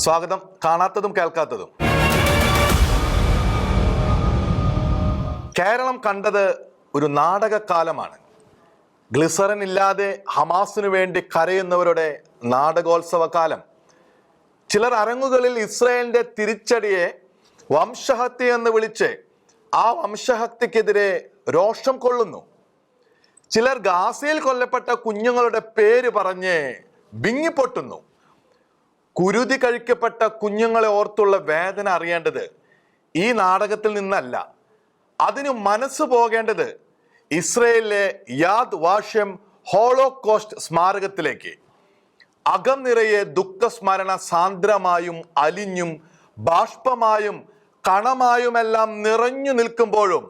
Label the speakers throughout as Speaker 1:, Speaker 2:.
Speaker 1: സ്വാഗതം. കാണാത്തതും കേൾക്കാത്തതും. കേരളം കണ്ടത് ഒരു നാടകക്കാലമാണ്. ഗ്ലിസറിൻ ഇല്ലാതെ ഹമാസിനു വേണ്ടി കരയുന്നവരുടെ നാടകോത്സവ കാലം ചിലർ അരങ്ങുകളിൽ ഇസ്രായേലിന്റെ തിരിച്ചടിയെ വംശഹത്യ എന്ന് വിളിച്ച് ആ വംശഹത്യക്കെതിരെ രോഷം കൊള്ളുന്നു. ചിലർ ഗാസയിൽ കൊല്ലപ്പെട്ട കുഞ്ഞുങ്ങളുടെ പേര് പറഞ്ഞ് വിങ്ങിപ്പൊട്ടുന്നു കുരുതി കഴിക്കപ്പെട്ട കുഞ്ഞുങ്ങളെ ഓർത്തുള്ള വേദന അറിയേണ്ടത് ഈ നാടകത്തിൽ നിന്നല്ല. അതിന് മനസ്സ് പോകേണ്ടത് ഇസ്രയേലിലെ യാദ് വാഷ്യം ഹോളോകോസ്റ്റ് സ്മാരകത്തിലേക്ക്. അകം നിറയെ ദുഃഖസ്മരണ സാന്ദ്രമായും അലിഞ്ഞും ബാഷ്പമായും കണമായുമെല്ലാം നിറഞ്ഞു നിൽക്കുമ്പോഴും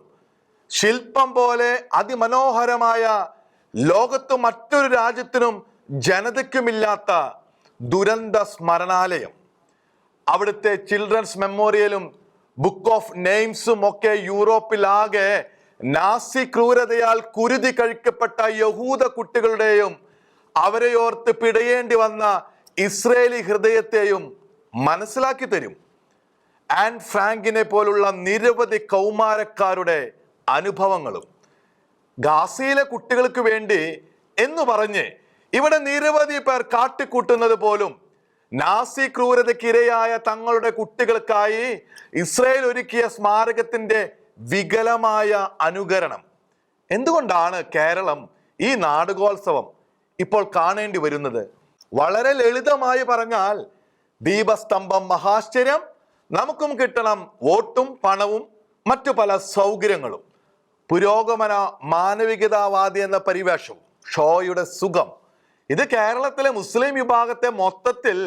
Speaker 1: ശില്പം പോലെ അതിമനോഹരമായ ലോകത്ത് മറ്റൊരു രാജ്യത്തിനും ജനതയ്ക്കുമില്ലാത്ത ദുരന്ത സ്മരണാലയം. അവിടുത്തെ ചിൽഡ്രൻസ് മെമ്മോറിയലും ബുക്ക് ഓഫ് നെയിംസും ഒക്കെ യൂറോപ്പിലാകെ നാസി ക്രൂരതയാൽ കുരുതി കഴിക്കപ്പെട്ട യഹൂദ കുട്ടികളുടെയും അവരെ ഓർത്ത് പിടയേണ്ടി വന്ന ഇസ്രേലി ഹൃദയത്തെയും മനസ്സിലാക്കി തരും. ആൻ ഫ്രാങ്കിനെ പോലുള്ള നിരവധി കൗമാരക്കാരുടെ അനുഭവങ്ങളും ഗാസയിലെ കുട്ടികൾക്ക് വേണ്ടി എന്ന് പറഞ്ഞ് ഇവിടെ നിരവധി പേർ കാട്ടിക്കൂട്ടുന്നത് പോലും നാസി ക്രൂരതയ്ക്കിരയായ തങ്ങളുടെ കുട്ടികൾക്കായി ഇസ്രയേൽ ഒരുക്കിയ സ്മാരകത്തിന്റെ വികലമായ അനുകരണം. എന്തുകൊണ്ടാണ് കേരളം ഈ നാടകോത്സവം ഇപ്പോൾ കാണേണ്ടി വരുന്നത്? വളരെ ലളിതമായി പറഞ്ഞാൽ ദീപസ്തംഭം മഹാശ്ചര്യം നമുക്കും കിട്ടണം വോട്ടും പണവും മറ്റു പല സൗകര്യങ്ങളും. പുരോഗമന മാനവികതാവാദി എന്ന പരിവേഷം ഷോയുടെ സുഖം ഇത് കേരളത്തിലെ മുസ്ലിം വിഭാഗത്തെ മൊത്തത്തിൽ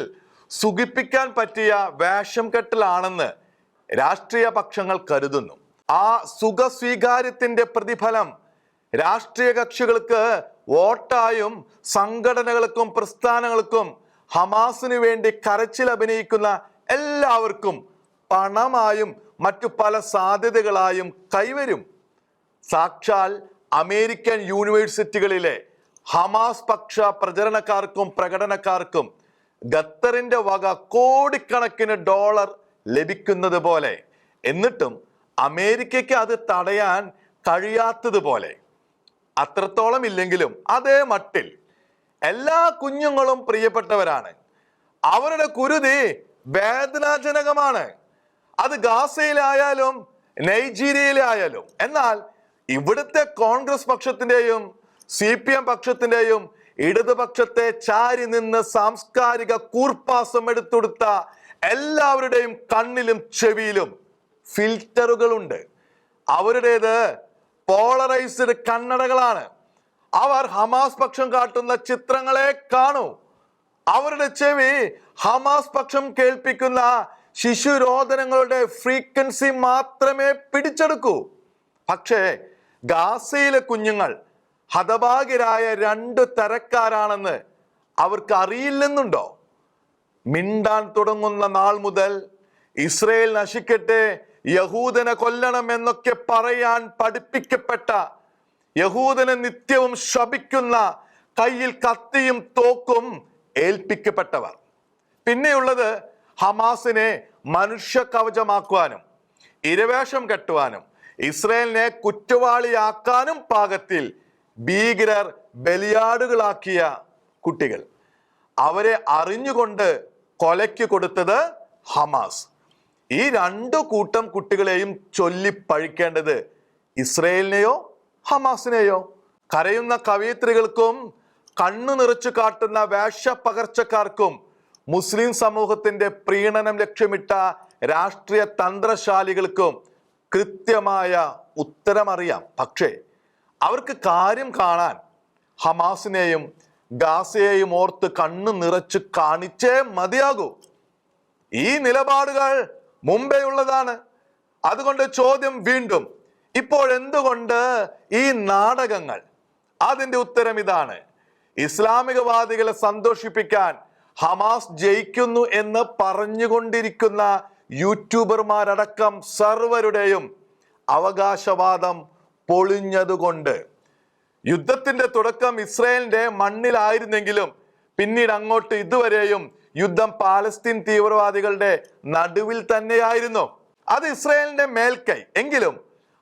Speaker 1: സുഖിപ്പിക്കാൻ പറ്റിയ വേഷം കെട്ടലാണെന്ന് രാഷ്ട്രീയ പക്ഷങ്ങൾ കരുതുന്നു. ആ സുഖ സ്വീകാര്യത്തിന്റെ പ്രതിഫലം രാഷ്ട്രീയ കക്ഷികൾക്ക് വോട്ടായും സംഘടനകൾക്കും പ്രസ്ഥാനങ്ങൾക്കും ഹമാസിനു വേണ്ടി കരച്ചിൽ അഭിനയിക്കുന്ന എല്ലാവർക്കും പണമായും മറ്റു പല സാധ്യതകളായും കൈവരും. സാക്ഷാൽ അമേരിക്കൻ യൂണിവേഴ്സിറ്റികളിലെ ഹമാസ് പക്ഷ പ്രചരണക്കാർക്കും പ്രകടനക്കാർക്കും ഖത്തറിന്റെ വക കോടിക്കണക്കിന് ഡോളർ ലഭിക്കുന്നത് പോലെ. എന്നിട്ടും അമേരിക്കയ്ക്ക് അത് തടയാൻ കഴിയാത്തതുപോലെ. അത്രത്തോളം ഇല്ലെങ്കിലും അതേ മട്ടിൽ എല്ലാ കുഞ്ഞുങ്ങളും പ്രിയപ്പെട്ടവരാണ്. അവരുടെ കുരുതി വേദനാജനകമാണ്. അത് ഗാസയിലായാലും നൈജീരിയയിലായാലും. എന്നാൽ ഇവിടുത്തെ കോൺഗ്രസ് പക്ഷത്തിന്റെയും സി പി എം പക്ഷത്തിന്റെയും ഇടതുപക്ഷത്തെ ചാരി നിന്ന് സാംസ്കാരിക കൂർപ്പാസം എടുത്തൊടുത്ത എല്ലാവരുടെയും കണ്ണിലും ചെവിയിലും ഫിൽറ്ററുകളുണ്ട്. അവരുടേത് പോളറൈസ്ഡ് കണ്ണടകളാണ്. അവർ ഹമാസ് പക്ഷം കാട്ടുന്ന ചിത്രങ്ങളെ കാണൂ. അവരുടെ ചെവി ഹമാസ് പക്ഷം കേൾപ്പിക്കുന്ന ശിശുരോധനങ്ങളുടെ ഫ്രീക്വൻസി മാത്രമേ പിടിച്ചെടുക്കൂ. പക്ഷേ ഗാസയിലെ കുഞ്ഞുങ്ങൾ ഹതഭാഗ്യരായ രണ്ട് തരക്കാരാണെന്ന് അവർക്ക് അറിയില്ലെന്നുണ്ടോ മിണ്ടാൻ തുടങ്ങുന്ന നാൾ മുതൽ ഇസ്രയേൽ നശിക്കട്ടെ യഹൂദനെ കൊല്ലണം എന്നൊക്കെ പറയാൻ പഠിപ്പിക്കപ്പെട്ട യഹൂദനെ നിത്യവും ശപിക്കുന്ന കയ്യിൽ കത്തിയും തോക്കും ഏൽപ്പിക്കപ്പെട്ടവർ. പിന്നെയുള്ളത് ഹമാസിനെ മനുഷ്യ കവചമാക്കുവാനും ഇരവേഷം കെട്ടുവാനും ഇസ്രയേലിനെ കുറ്റവാളിയാക്കാനും പാകത്തിൽ ഭീകരർ ബലിയാടുകളാക്കിയ കുട്ടികൾ. അവരെ അറിഞ്ഞുകൊണ്ട് കൊലയ്ക്ക് കൊടുത്തത് ഹമാസ്. ഈ രണ്ടു കൂട്ടം കുട്ടികളെയും ചൊല്ലി പഴിക്കേണ്ടത് ഇസ്രയേലിനെയോ ഹമാസിനെയോ? കരയുന്ന കവയിത്രികൾക്കും കണ്ണു നിറച്ചു കാട്ടുന്ന വേഷപ്പകർച്ചക്കാർക്കും മുസ്ലിം സമൂഹത്തിന്റെ പ്രീണനം ലക്ഷ്യമിട്ട രാഷ്ട്രീയ തന്ത്രശാലികൾക്കും കൃത്യമായ ഉത്തരമറിയാം. പക്ഷേ അവർക്ക് കാര്യം കാണാൻ ഹമാസിനെയും ഗാസയെയും ഓർത്ത് കണ്ണു നിറച്ച് കാണിച്ചേ മതിയാകൂ. ഈ നിലപാടുകൾ മുമ്പേ ഉള്ളതാണ് അതുകൊണ്ട് ചോദ്യം വീണ്ടും ഇപ്പോൾ എന്തുകൊണ്ട് ഈ നാടകങ്ങൾ? അതിന്റെ ഉത്തരം ഇതാണ്. ഇസ്ലാമികവാദികളെ സന്തോഷിപ്പിക്കാൻ ഹമാസ് ജയിക്കുന്നു എന്ന് പറഞ്ഞുകൊണ്ടിരിക്കുന്ന യൂട്യൂബർമാരടക്കം സർവരുടെയും അവകാശവാദം പൊളിഞ്ഞതുകൊണ്ട്. യുദ്ധത്തിന്റെ തുടക്കം ഇസ്രായേലിന്റെ മണ്ണിലായിരുന്നെങ്കിലും പിന്നീട് അങ്ങോട്ട് ഇതുവരെയും യുദ്ധം പാലസ്തീൻ തീവ്രവാദികളുടെ നടുവിൽ തന്നെയായിരുന്നു. അത് ഇസ്രായേലിന്റെ മേൽക്കൈ. എങ്കിലും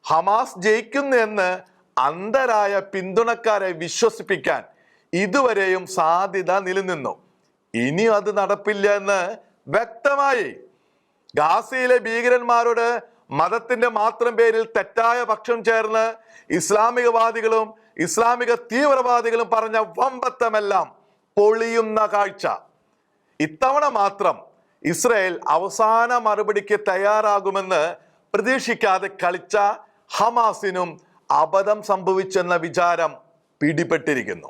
Speaker 1: ഹമാസ് ജയിക്കുന്നു എന്ന് അന്ധരായ പിന്തുണക്കാരെ വിശ്വസിപ്പിക്കാൻ ഇതുവരെയും സാധ്യത നിലനിന്നു. ഇനിയും അത് നടപ്പില്ല എന്ന് വ്യക്തമായി ഗാസയിലെ ഭീകരന്മാരോട് മതത്തിന്റെ മാത്രം പേരിൽ തെറ്റായ പക്ഷം ചേർന്ന് ഇസ്ലാമികവാദികളും ഇസ്ലാമിക തീവ്രവാദികളും പറഞ്ഞ വമ്പത്തമെല്ലാം പൊളിയുന്ന കാഴ്ച. ഇത്തവണ മാത്രം ഇസ്രയേൽ അവസാന മറുപടിക്ക് തയ്യാറാകുമെന്ന് പ്രതീക്ഷിക്കാതെ കളിച്ച ഹമാസിനും അബദ്ധം സംഭവിച്ചെന്ന വിചാരം പിടിപെട്ടിരിക്കുന്നു.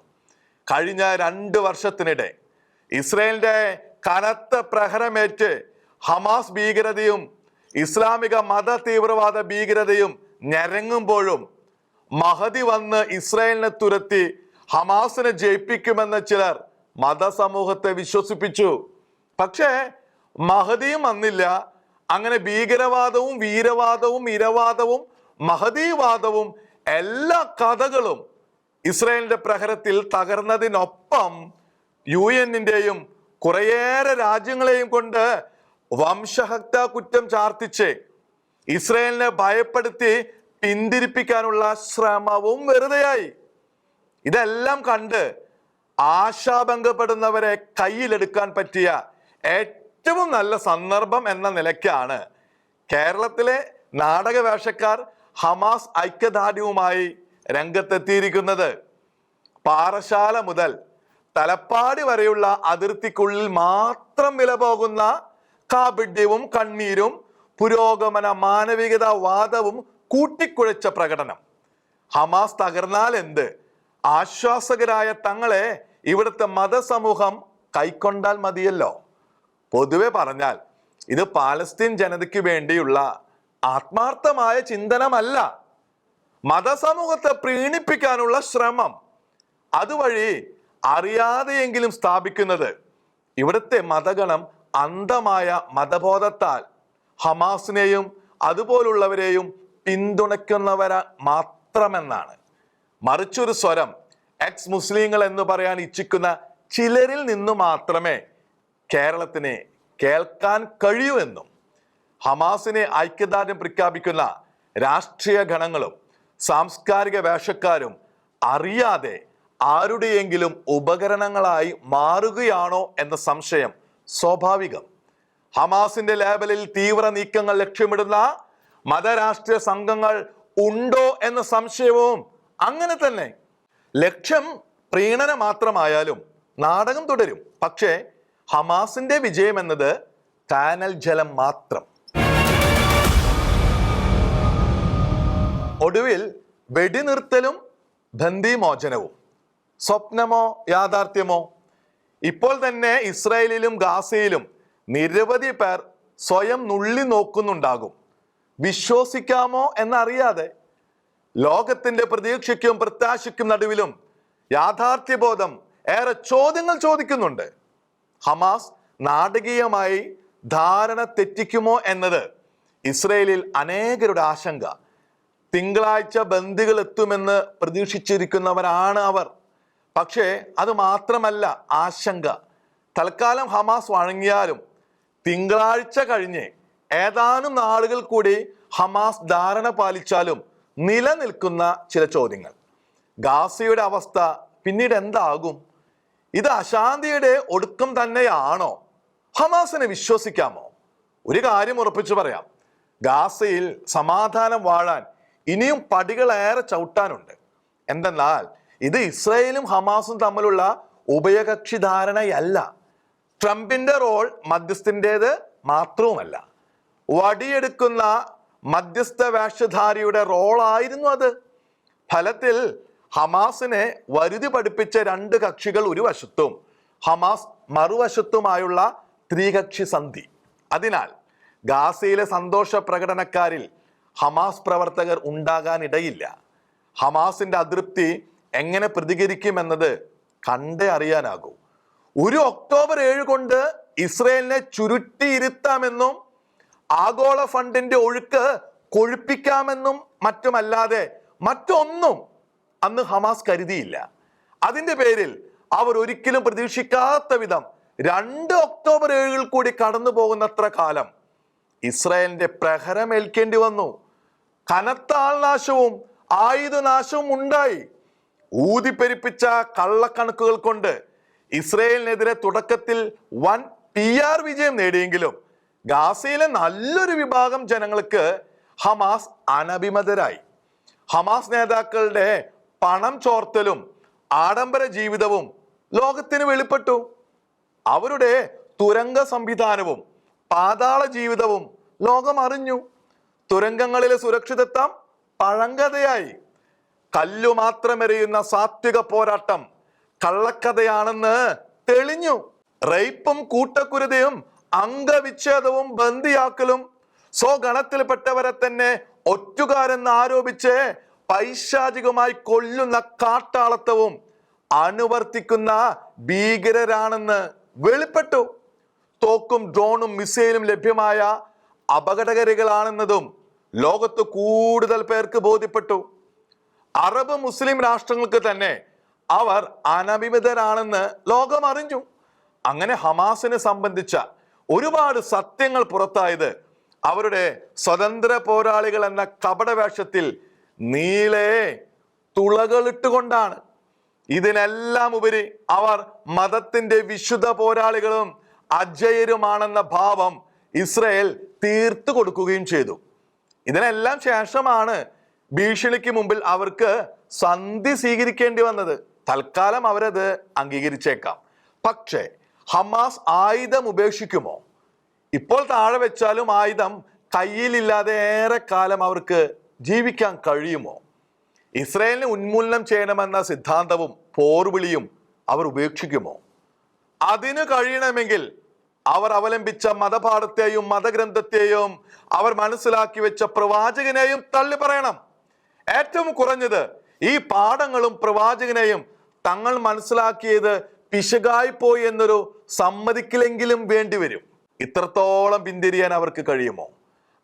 Speaker 1: കഴിഞ്ഞ രണ്ട് വർഷത്തിനിടെ ഇസ്രയേലിന്റെ കനത്ത പ്രഹരമേറ്റ് ഹമാസ് ഭീകരതയും ഇസ്ലാമിക മത തീവ്രവാദ ഭീകരതയും ഞരങ്ങുമ്പോഴും മഹതി വന്ന് ഇസ്രായേലിനെ തുരത്തി ഹമാസിനെ ജയിപ്പിക്കുമെന്ന് ചിലർ മതസമൂഹത്തെ വിശ്വസിപ്പിച്ചു. പക്ഷേ മഹതിയും വന്നില്ല. അങ്ങനെ ഭീകരവാദവും വീരവാദവും ഇരവാദവും മഹതീവാദവും എല്ലാ കഥകളും ഇസ്രായേലിന്റെ പ്രഹരത്തിൽ തകർന്നതിനൊപ്പം യു എന്നിന്റെയും കുറേയേറെ രാജ്യങ്ങളെയും കൊണ്ട് വംശഹത്യാ കുറ്റം ചാർത്തിച്ച് ഇസ്രയേലിനെ ഭയപ്പെടുത്തി പിന്തിരിപ്പിക്കാനുള്ള ശ്രമവും വെറുതെയായി. ഇതെല്ലാം കണ്ട് ആശാഭംഗപ്പെടുന്നവരെ കയ്യിലെടുക്കാൻ പറ്റിയ ഏറ്റവും നല്ല സന്ദർഭം എന്ന നിലയ്ക്കാണ് കേരളത്തിലെ നാടകവേഷക്കാർ ഹമാസ് ഐക്യദാർഢ്യവുമായി രംഗത്തെത്തിയിരിക്കുന്നത്. പാറശാല മുതൽ തലപ്പാടി വരെയുള്ള അതിർത്തിക്കുള്ളിൽ മാത്രം വില പോകുന്ന കാപിഡ്യവും കണ്ണീരും പുരോഗമന മാനവികത വാദവും കൂട്ടിക്കുഴച്ച പ്രകടനം. ഹമാസ് തകർന്നാൽ എന്ത്? ആശ്വാസകരായ തങ്ങളെ ഇവിടുത്തെ മതസമൂഹം കൈക്കൊണ്ടാൽ മതിയല്ലോ. പൊതുവെ പറഞ്ഞാൽ ഇത് പാലസ്തീൻ ജനതയ്ക്ക് വേണ്ടിയുള്ള ആത്മാർത്ഥമായ ചിന്തനമല്ല. മതസമൂഹത്തെ പ്രീണിപ്പിക്കാനുള്ള ശ്രമം. അതുവഴി അറിയാതെയെങ്കിലും സ്ഥാപിക്കുന്നത് ഇവിടുത്തെ മതഗണം അന്ധമായ മതബോധത്താൽ ഹമാസിനെയും അതുപോലുള്ളവരെയും പിന്തുണയ്ക്കുന്നവര മാത്രമെന്നാണ്. മറിച്ചൊരു സ്വരം എക്സ് മുസ്ലിങ്ങൾ എന്ന് പറയാൻ ഇച്ഛിക്കുന്ന ചിലരിൽ നിന്ന് മാത്രമേ കേരളത്തിന് കേൾക്കാൻ കഴിയൂ എന്നും ഹമാസിനെ ഐക്യദാർഢ്യം പ്രഖ്യാപിക്കുന്ന രാഷ്ട്രീയ ഗണങ്ങളും സാംസ്കാരിക വേഷക്കാരും അറിയാതെ ആരുടെയെങ്കിലും ഉപകരണങ്ങളായി മാറുകയാണോ എന്ന സംശയം സ്വാഭാവികം. ഹമാസിന്റെ ലേബലിൽ തീവ്ര നീക്കങ്ങൾ ലക്ഷ്യമിടുന്ന മതരാഷ്ട്രീയ സംഘങ്ങൾ ഉണ്ടോ എന്ന സംശയവും അങ്ങനെ തന്നെ. ലക്ഷ്യം പ്രീണന മാത്രമായാലും നാടകം തുടരും. പക്ഷേ ഹമാസിന്റെ വിജയം എന്നത് കാനൽ ജലം മാത്രം. ഒടുവിൽ വെടിനിർത്തലും ബന്ദിമോചനവും സ്വപ്നമോ യാഥാർത്ഥ്യമോ? ഇപ്പോൾ തന്നെ ഇസ്രായേലിലും ഗാസയിലും നിരവധി പേർ സ്വയം നുള്ളി നോക്കുന്നുണ്ടാകും. വിശ്വസിക്കാമോ എന്നറിയാതെ ലോകത്തിന്റെ പ്രതീക്ഷയ്ക്കും പ്രത്യാശയ്ക്കും നടുവിലും യാഥാർത്ഥ്യബോധം ഏറെ ചോദ്യങ്ങൾ ചോദിക്കുന്നുണ്ട്. ഹമാസ് നാടകീയമായി ധാരണ തെറ്റിക്കുമോ എന്നത് ഇസ്രയേലിൽ അനേകരുടെ ആശങ്ക. തിങ്കളാഴ്ച ബന്ദികൾ എത്തുമെന്ന് പ്രതീക്ഷിച്ചിരിക്കുന്നവരാണ് അവർ. പക്ഷേ അത് മാത്രമല്ല ആശങ്ക. തൽക്കാലം ഹമാസ് വഴങ്ങിയാലും തിങ്കളാഴ്ച കഴിഞ്ഞ് ഏതാനും നാളുകൾ കൂടി ഹമാസ് ധാരണ പാലിച്ചാലും നിലനിൽക്കുന്ന ചില ചോദ്യങ്ങൾ. ഗാസയുടെ അവസ്ഥ പിന്നീട് എന്താകും? ഇത് അശാന്തിയുടെ ഒടുക്കം തന്നെയാണോ? ഹമാസിനെ വിശ്വസിക്കാമോ? ഒരു കാര്യം ഉറപ്പിച്ചു പറയാം. ഗാസയിൽ സമാധാനം വാഴാൻ ഇനിയും പടികളേറെ ചവിട്ടാനുണ്ട്. എന്തെന്നാൽ ഇത് ഇസ്രയേലും ഹമാസും തമ്മിലുള്ള ഉഭയകക്ഷി ധാരണയല്ല ട്രംപിന്റെ റോൾ മധ്യസ്ഥന്റെത് മാത്രവുമല്ല. വടിയെടുക്കുന്ന മധ്യസ്ഥ വേഷധാരിയുടെ റോളായിരുന്നു അത്. ഫലത്തിൽ ഹമാസിനെ വരുതി പഠിപ്പിച്ച രണ്ട് കക്ഷികൾ ഒരു വശത്തും ഹമാസ് മറുവശത്തുമായുള്ള ത്രികക്ഷി സന്ധി. അതിനാൽ ഗാസയിലെ സന്തോഷ പ്രകടനക്കാരിൽ ഹമാസ് പ്രവർത്തകർ ഉണ്ടാകാനിടയില്ല. ഹമാസിന്റെ അതൃപ്തി എങ്ങനെ പ്രതികരിക്കും പ്രതികരിക്കുമെന്നത് കണ്ടേ അറിയാനാകൂ. ഒരു ഒക്ടോബർ ഏഴ് കൊണ്ട് ഇസ്രയേലിനെ ചുരുട്ടിയിരുത്താമെന്നും ആഗോള ഫണ്ടിന്റെ ഒഴുക്ക് കൊഴുപ്പിക്കാമെന്നും മറ്റുമല്ലാതെ മറ്റൊന്നും അന്ന് ഹമാസ് കരുതിയില്ല. അതിന്റെ പേരിൽ അവർ ഒരിക്കലും പ്രതീക്ഷിക്കാത്ത വിധം രണ്ട് ഒക്ടോബർ ഏഴിൽ കൂടി കടന്നു പോകുന്നത്ര കാലം ഇസ്രായേലിന്റെ പ്രഹരമേൽക്കേണ്ടി വന്നു. കനത്ത ആൾനാശവും ആയുധനാശവും ഉണ്ടായി. ഊതിപ്പെരിപ്പിച്ച കള്ളക്കണക്കുകൾ കൊണ്ട് ഇസ്രയേലിനെതിരെ തുടക്കത്തിൽ വൻ പി ആർ വിജയം നേടിയെങ്കിലും ഗാസയിലെ നല്ലൊരു വിഭാഗം ജനങ്ങൾക്ക് ഹമാസ് അനഭിമതരായി. ഹമാസ് നേതാക്കളുടെ പണം ചോർത്തലും ആഡംബര ജീവിതവും ലോകത്തിന് വെളിപ്പെട്ടു. അവരുടെ തുരങ്ക സംവിധാനവും പാതാള ജീവിതവും ലോകം അറിഞ്ഞു. തുരങ്കങ്ങളിലെ സുരക്ഷിതത്വം പഴങ്കഥയായി. കല്ലു മാത്രമെറിയുന്ന സാത്വിക പോരാട്ടം കള്ളക്കഥയാണെന്ന് തെളിഞ്ഞു. റേപ്പും കൂട്ടക്കുരുതയും അംഗവിച്ഛേദവും ബന്ദിയാക്കലും സ്വഗണത്തിൽപ്പെട്ടവരെ തന്നെ ഒറ്റുകാരെന്ന് ആരോപിച്ച് പൈശാചികമായി കൊല്ലുന്ന കാട്ടാളത്തവും അനുവർത്തിക്കുന്ന ഭീകരരാണെന്ന് വെളിപ്പെട്ടു. തോക്കും ഡ്രോണും മിസൈലും ലഭ്യമായ അപകടകരികളാണെന്നതും ലോകത്ത് കൂടുതൽ പേർക്ക് ബോധ്യപ്പെട്ടു. അറബ് മുസ്ലിം രാഷ്ട്രങ്ങൾക്ക് തന്നെ അവർ അനഭിമിതരാണെന്ന് ലോകം അറിഞ്ഞു. അങ്ങനെ ഹമാസിനെ സംബന്ധിച്ച ഒരുപാട് സത്യങ്ങൾ പുറത്തായത് അവരുടെ സ്വതന്ത്ര പോരാളികൾ എന്ന കപടവേഷത്തിൽ നീളെ തുളകളിട്ടുകൊണ്ടാണ്. ഇതിനെല്ലാം ഉപരി അവർ മതത്തിന്റെ വിശുദ്ധ പോരാളികളും അജയരുമാണെന്ന ഭാവം ഇസ്രയേൽ തീർത്തു കൊടുക്കുകയും ചെയ്തു. ഇതിനെല്ലാം ശേഷമാണ് ഭീഷണിക്ക് മുമ്പിൽ അവർക്ക് സന്ധി സ്വീകരിക്കേണ്ടി വന്നത്. തൽക്കാലം അവരത് അംഗീകരിച്ചേക്കാം. പക്ഷേ ഹമാസ് ആയുധം ഉപേക്ഷിക്കുമോ? ഇപ്പോൾ താഴെ വെച്ചാലും ആയുധം കയ്യിലില്ലാതെ കാലം അവർക്ക് ജീവിക്കാൻ കഴിയുമോ? ഇസ്രയേലിനെ ഉന്മൂലനം ചെയ്യണമെന്ന സിദ്ധാന്തവും പോർവിളിയും അവർ ഉപേക്ഷിക്കുമോ? അതിന് കഴിയണമെങ്കിൽ അവർ അവലംബിച്ച മതപാഠത്തെയും മതഗ്രന്ഥത്തെയും അവർ മനസ്സിലാക്കി വെച്ച പ്രവാചകനെയും തള്ളി പറയണം ഏറ്റവും കുറഞ്ഞത് ഈ പാഠങ്ങളും പ്രവാചകനെയും തങ്ങൾ മനസ്സിലാക്കിയത് പിശകായിപ്പോയി എന്നൊരു സമ്മതിക്കില്ലെങ്കിലും വേണ്ടിവരും ഇത്രത്തോളം പിന്തിരിയാൻ അവർക്ക് കഴിയുമോ?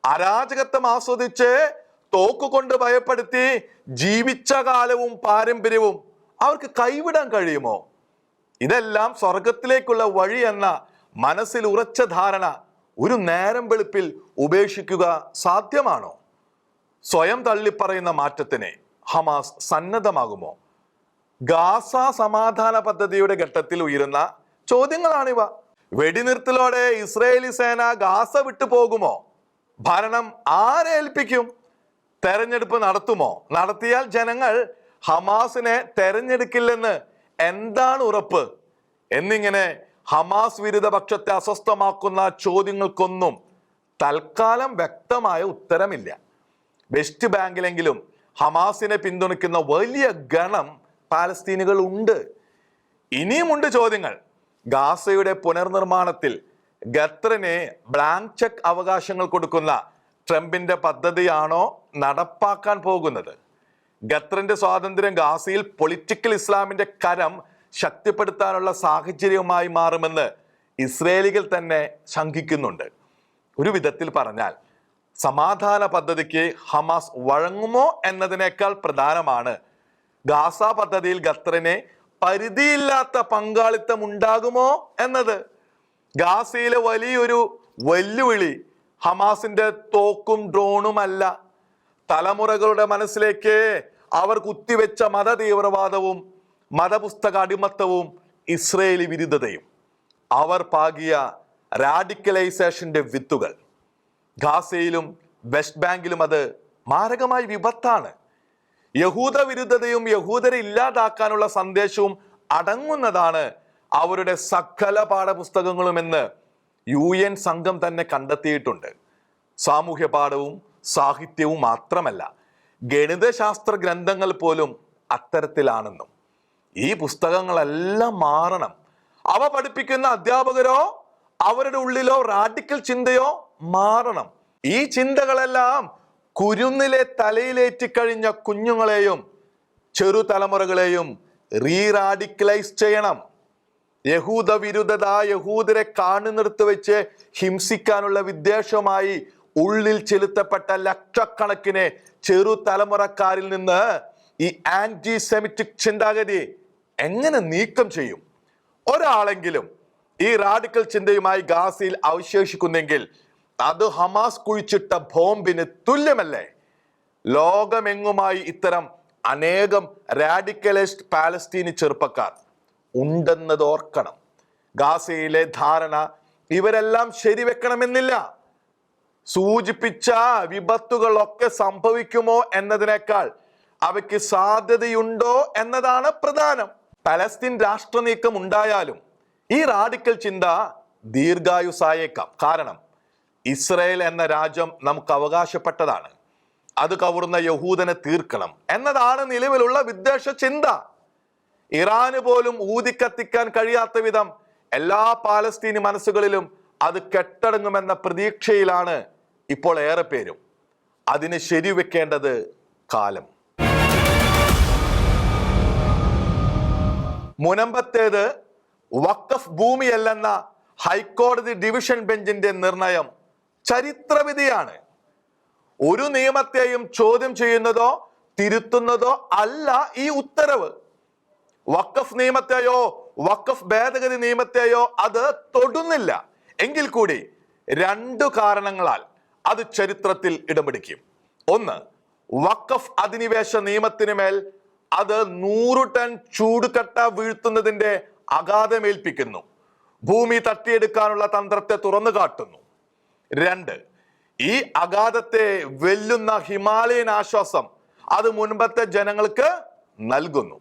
Speaker 1: അരാജകത്വം ആസ്വദിച്ച് തോക്കുകൊണ്ട് ഭയപ്പെടുത്തി ജീവിച്ച കാലവും പാരമ്പര്യവും അവർക്ക് കൈവിടാൻ കഴിയുമോ? ഇതെല്ലാം സ്വർഗത്തിലേക്കുള്ള വഴി എന്ന മനസ്സിൽ ഉറച്ച ധാരണ ഒരു നേരം വെളുപ്പിൽ ഉപേക്ഷിക്കുക സാധ്യമാണോ? സ്വയം തള്ളിപ്പറയുന്ന മാറ്റത്തിന് ഹമാസ് സന്നദ്ധമാകുമോ? ഗാസ സമാധാന പദ്ധതിയുടെ ഘട്ടത്തിൽ ഉയരുന്ന ചോദ്യങ്ങളാണിവ. വെടിനിർത്തലോടെ ഇസ്രയേലി സേന ഗാസ വിട്ടു പോകുമോ? ഭരണം ആരേൽപ്പിക്കും തെരഞ്ഞെടുപ്പ് നടത്തുമോ? നടത്തിയാൽ ജനങ്ങൾ ഹമാസിനെ തെരഞ്ഞെടുക്കില്ലെന്ന് എന്താണ് ഉറപ്പ്? എന്നിങ്ങനെ ഹമാസ് വിരുദ്ധ പക്ഷത്തെ അസ്വസ്ഥമാക്കുന്ന ചോദ്യങ്ങൾക്കൊന്നും തൽക്കാലം വ്യക്തമായ ഉത്തരമില്ല. വെസ്റ്റ് ബാങ്കിലെങ്കിലും ഹമാസിനെ പിന്തുണയ്ക്കുന്ന വലിയ ഗണം പാലസ്തീനുകൾ ഉണ്ട് ഇനിയുമുണ്ട് ചോദ്യങ്ങൾ. ഗാസയുടെ പുനർനിർമ്മാണത്തിൽ ഖത്തറിന് ബ്ലാങ്ക് ചെക്ക് അവകാശങ്ങൾ കൊടുക്കുന്ന ട്രംപിന്റെ പദ്ധതിയാണോ നടപ്പാക്കാൻ പോകുന്നത്? ഖത്തറിന്റെ സ്വാതന്ത്ര്യം ഗാസയിൽ പൊളിറ്റിക്കൽ ഇസ്ലാമിന്റെ കരം ശക്തിപ്പെടുത്താനുള്ള സാഹചര്യവുമായി മാറുമെന്ന് ഇസ്രേലികൾ തന്നെ ശങ്കിക്കുന്നുണ്ട്. ഒരു വിധത്തിൽ പറഞ്ഞാൽ സമാധാന പദ്ധതിക്ക് ഹമാസ് വഴങ്ങുമോ എന്നതിനേക്കാൾ പ്രധാനമാണ്. ഗാസ പദ്ധതിയിൽ ഖത്തറിന് പരിധിയില്ലാത്ത പങ്കാളിത്തം ഉണ്ടാകുമോ എന്നത്. ഗാസയിലെ വലിയൊരു വെല്ലുവിളി ഹമാസിന്റെ തോക്കും ഡ്രോണും അല്ല. തലമുറകളുടെ മനസ്സിലേക്ക് അവർ കുത്തിവെച്ച മത തീവ്രവാദവും മതപുസ്തക അടിമത്തവും ഇസ്രയേലി വിരുദ്ധതയും. അവർ പാകിയ റാഡിക്കലൈസേഷന്റെ വിത്തുകൾ. ഗാസയിലും വെസ്റ്റ് ബാങ്കിലും അത് മാരകമായ വിപത്താണ്. യഹൂദ വിരുദ്ധതയും യഹൂദരെ ഇല്ലാതാക്കാനുള്ള സന്ദേശവും അടങ്ങുന്നതാണ് അവരുടെ സകല പാഠപുസ്തകങ്ങളും എന്ന് യു എൻ സംഘം തന്നെ കണ്ടെത്തിയിട്ടുണ്ട്. സാമൂഹ്യ പാഠവും സാഹിത്യവും മാത്രമല്ല ഗണിതശാസ്ത്ര ഗ്രന്ഥങ്ങൾ പോലും അത്തരത്തിലാണെന്നും. ഈ പുസ്തകങ്ങളെല്ലാം മാറണം. അവ പഠിപ്പിക്കുന്ന അധ്യാപകരോ അവരുടെ ഉള്ളിലോ റാഡിക്കൽ ചിന്തയോ മാറണം. ഈ ചിന്തകളെല്ലാം കുരുന്നിലെ തലയിലേറ്റിക്കഴിഞ്ഞ കുഞ്ഞുങ്ങളെയും ചെറുതലമുറകളെയും റീറാഡിക്കലൈസ് ചെയ്യണം. യഹൂദ വിരുദ്ധത യഹൂദരെ കാണുന്നിടത്ത് വെച്ച് ഹിംസിക്കാനുള്ള വിദ്വേഷമായി ഉള്ളിൽ ചെലുത്തപ്പെട്ട ലക്ഷക്കണക്കിന് ചെറു തലമുറക്കാരിൽ നിന്ന് ഈ ആന്റി സെമിറ്റിക് ചിന്താഗതി എങ്ങനെ നീക്കം ചെയ്യും? ഒരാളെങ്കിലും ഈ റാഡിക്കൽ ചിന്തയുമായി ഗാസയിൽ അവശേഷിക്കുന്നെങ്കിൽ അത് ഹമാസ് കുഴിച്ചിട്ട ബോംബിന് തുല്യമല്ലേ? ലോകമെങ്ങുമായി ഇത്തരം അനേകം റാഡിക്കലിസ്റ്റ് പാലസ്തീനി ചെറുപ്പക്കാർ ഉണ്ടെന്നത് ഓർക്കണം. ഗാസയിലെ ധാരണ ഇവരെല്ലാം ശരിവെക്കണമെന്നില്ല. സൂചിപ്പിച്ച വിപത്തുകളൊക്കെ സംഭവിക്കുമോ എന്നതിനേക്കാൾ അവയ്ക്ക് സാധ്യതയുണ്ടോ എന്നതാണ് പ്രധാനം. പലസ്തീൻ രാഷ്ട്ര നീക്കം ഉണ്ടായാലും ഈ റാഡിക്കൽ ചിന്ത ദീർഘായുസായേക്കാം. കാരണം ഇസ്രയേൽ എന്ന രാജ്യം നമുക്ക് അവകാശപ്പെട്ടതാണ്. അത് കവർന്ന യഹൂദനെ തീർക്കണം എന്നതാണ് നിലവിലുള്ള വിദ്വേഷ ചിന്ത. ഇറാന് പോലും ഊതിക്കത്തിക്കാൻ കഴിയാത്ത വിധം എല്ലാ പാലസ്തീനി മനസ്സുകളിലും അത് കെട്ടടങ്ങുമെന്ന പ്രതീക്ഷയിലാണ് ഇപ്പോൾ ഏറെ പേരും. അതിന് ശരിവെക്കേണ്ടത് കാലം. മുനമ്പത്തേത് വക്കഫ് ഭൂമിയല്ലെന്ന ഹൈക്കോടതി ഡിവിഷൻ ബെഞ്ചിന്റെ നിർണയം ചരിത്രവിധിയാണ്. ഒരു നിയമത്തെയും ചോദ്യം ചെയ്യുന്നതോ തിരുത്തുന്നതോ അല്ല ഈ ഉത്തരവ്. വക്കഫ് നിയമത്തെയോ വക്കഫ് ഭേദഗതി നിയമത്തെയോ അത് തൊടുന്നില്ല. എങ്കിൽ കൂടി രണ്ടു കാരണങ്ങളാൽ അത് ചരിത്രത്തിൽ ഇടം പിടിക്കും. ഒന്ന് വക്കഫ് അധിനിവേശ നിയമത്തിന് മേൽ അത് നൂറ് ടൺ ചൂടുകട്ട വീഴ്ത്തുന്നതിന്റെ അഗാധമേൽപ്പിക്കുന്നു. ഭൂമി തട്ടിയെടുക്കാനുള്ള തന്ത്രത്തെ തുറന്നു കാട്ടുന്നു. രണ്ട് ഈ അഗാധത്തെ വെല്ലുന്ന ഹിമാലയൻ ആശ്വാസം അത് മുൻപത്തെ ജനങ്ങൾക്ക് നൽകുന്നു.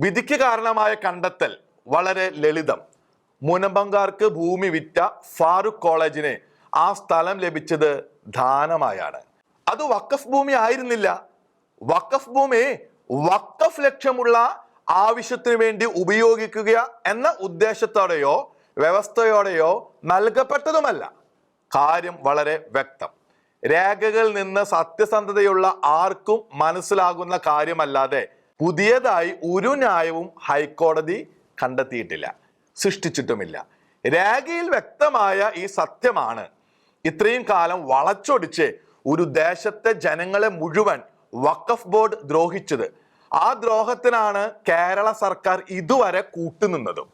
Speaker 1: വിധിക്ക് കാരണമായ കണ്ടെത്തൽ വളരെ ലളിതം. മുനമ്പങ്കാർക്ക് ഭൂമി വിറ്റ ഫാറൂഖ് കോളേജിന് ആ സ്ഥലം ലഭിച്ചത് ദാനമായാണ്. അത് വക്കഫ് ഭൂമി ആയിരുന്നില്ല. വക്കഫ് ഭൂമി വക്കഫ് ലക്ഷ്യമുള്ള ആവശ്യത്തിന് വേണ്ടി ഉപയോഗിക്കുക എന്ന ഉദ്ദേശത്തോടെയോ വ്യവസ്ഥയോടെയോ നൽകപ്പെട്ടതുമല്ല. കാര്യം വളരെ വ്യക്തം. രേഖകളിൽ നിന്ന് സത്യസന്ധതയുള്ള ആർക്കും മനസ്സിലാകുന്ന കാര്യമല്ലാതെ പുതിയതായി ഒരു ന്യായവും ഹൈക്കോടതി കണ്ടെത്തിയിട്ടില്ല സൃഷ്ടിച്ചിട്ടുമില്ല. രേഖയിൽ വ്യക്തമായ ഈ സത്യമാണ് ഇത്രയും കാലം വളച്ചൊടിച്ച് ഒരു ദേശത്തെ ജനങ്ങളെ മുഴുവൻ വഖഫ് ബോർഡ് ദ്രോഹിച്ചത്. ആ ദ്രോഹത്തിനാണ് കേരള സർക്കാർ ഇതുവരെ കൂട്ടുനിന്നതും.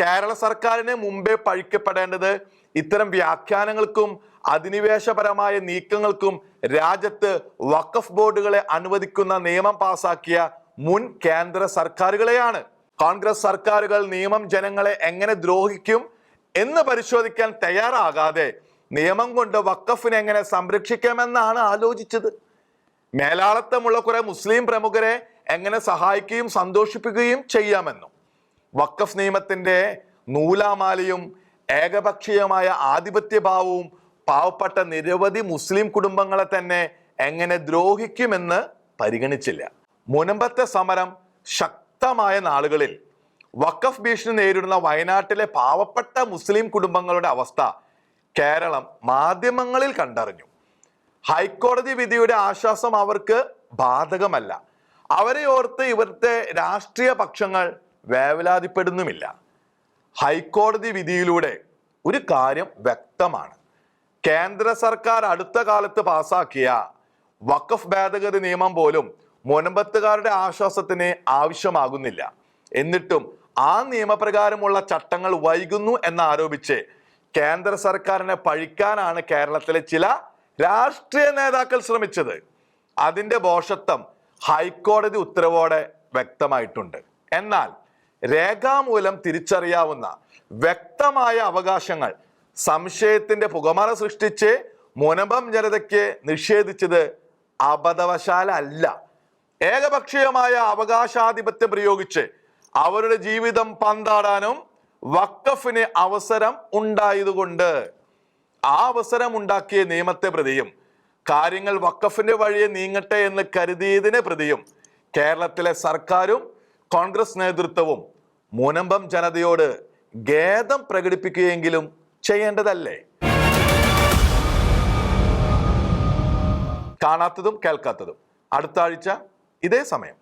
Speaker 1: കേരള സർക്കാരിനെ മുമ്പേ പഴിക്കപ്പെടേണ്ടത് ഇത്തരം വ്യാഖ്യാനങ്ങൾക്കും അധിനിവേശപരമായ നീക്കങ്ങൾക്കും രാജ്യത്ത് വഖഫ് ബോർഡുകളെ അനുവദിക്കുന്ന നിയമം പാസാക്കിയ മുൻ കേന്ദ്ര സർക്കാരുകളെയാണ്. കോൺഗ്രസ് സർക്കാരുകൾ നിയമം ജനങ്ങളെ എങ്ങനെ ദ്രോഹിക്കും എന്ന് പരിശോധിക്കാൻ തയ്യാറാകാതെ നിയമം കൊണ്ട് വക്കഫിനെ എങ്ങനെ സംരക്ഷിക്കാമെന്നാണ് ആലോചിച്ചത്. മേലാളത്തമുള്ള കുറെ മുസ്ലിം പ്രമുഖരെ എങ്ങനെ സഹായിക്കുകയും സന്തോഷിപ്പിക്കുകയും ചെയ്യാമെന്നും. വക്കഫ് നിയമത്തിന്റെ നൂലാമാലയും ഏകപക്ഷീയമായ ആധിപത്യഭാവവും പാവപ്പെട്ട നിരവധി മുസ്ലിം കുടുംബങ്ങളെ തന്നെ എങ്ങനെ ദ്രോഹിക്കുമെന്ന് പരിഗണിച്ചില്ല. മുനമ്പത്തെ സമരം ശക്തമായ നാളുകളിൽ വഖഫ് ഭീഷണി നേരിടുന്ന വയനാട്ടിലെ പാവപ്പെട്ട മുസ്ലിം കുടുംബങ്ങളുടെ അവസ്ഥ കേരളം മാധ്യമങ്ങളിൽ കണ്ടറിഞ്ഞു. ഹൈക്കോടതി വിധിയുടെ ആശ്വാസം അവർക്ക് ബാധകമല്ല. അവരെ ഓർത്ത് ഇവിടുത്തെ രാഷ്ട്രീയ പക്ഷങ്ങൾ വേവലാതിപ്പെടുന്നുമില്ല. ഹൈക്കോടതി വിധിയിലൂടെ ഒരു കാര്യം വ്യക്തമാണ്. കേന്ദ്ര സർക്കാർ അടുത്ത കാലത്ത് പാസാക്കിയ വഖഫ് ഭേദഗതി നിയമം പോലും മുനമ്പത്തുകാരുടെ ആശ്വാസത്തിന് ആവശ്യമാകുന്നില്ല. എന്നിട്ടും ആ നിയമപ്രകാരമുള്ള ചട്ടങ്ങൾ വൈകുന്നു എന്നാരോപിച്ച് കേന്ദ്ര സർക്കാരിനെ പഴിക്കാനാണ് കേരളത്തിലെ ചില രാഷ്ട്രീയ നേതാക്കൾ ശ്രമിച്ചത്. അതിന്റെ ബോഷത്വം ഹൈക്കോടതി ഉത്തരവോടെ വ്യക്തമായിട്ടുണ്ട്. എന്നാൽ രേഖാമൂലം തിരിച്ചറിയാവുന്ന വ്യക്തമായ അവകാശങ്ങൾ സംശയത്തിന്റെ പുകമറ സൃഷ്ടിച്ച് മുനമ്പം ജനതയ്ക്ക് നിഷേധിച്ചത് അബദ്ധവശാലല്ല ഏകപക്ഷീയമായ അവകാശാധിപത്യം പ്രയോഗിച്ച് അവരുടെ ജീവിതം പന്താടാനും വക്കഫിന് അവസരം ഉണ്ടായതുകൊണ്ട് ആ അവസരം ഉണ്ടാക്കിയ നിയമത്തെ പ്രതിയും കാര്യങ്ങൾ വക്കഫിന്റെ വഴിയെ നീങ്ങട്ടെ എന്ന് കരുതിയതിനെ പ്രതിയും കേരളത്തിലെ സർക്കാരും കോൺഗ്രസ് നേതൃത്വവും മുനമ്പം ജനതയോട് ഖേദം പ്രകടിപ്പിക്കുകയെങ്കിലും ചെയ്യേണ്ടതല്ലേ? കാണാത്തതും കേൾക്കാത്തതും. അടുത്ത ആഴ്ച ഇതേ സമയം.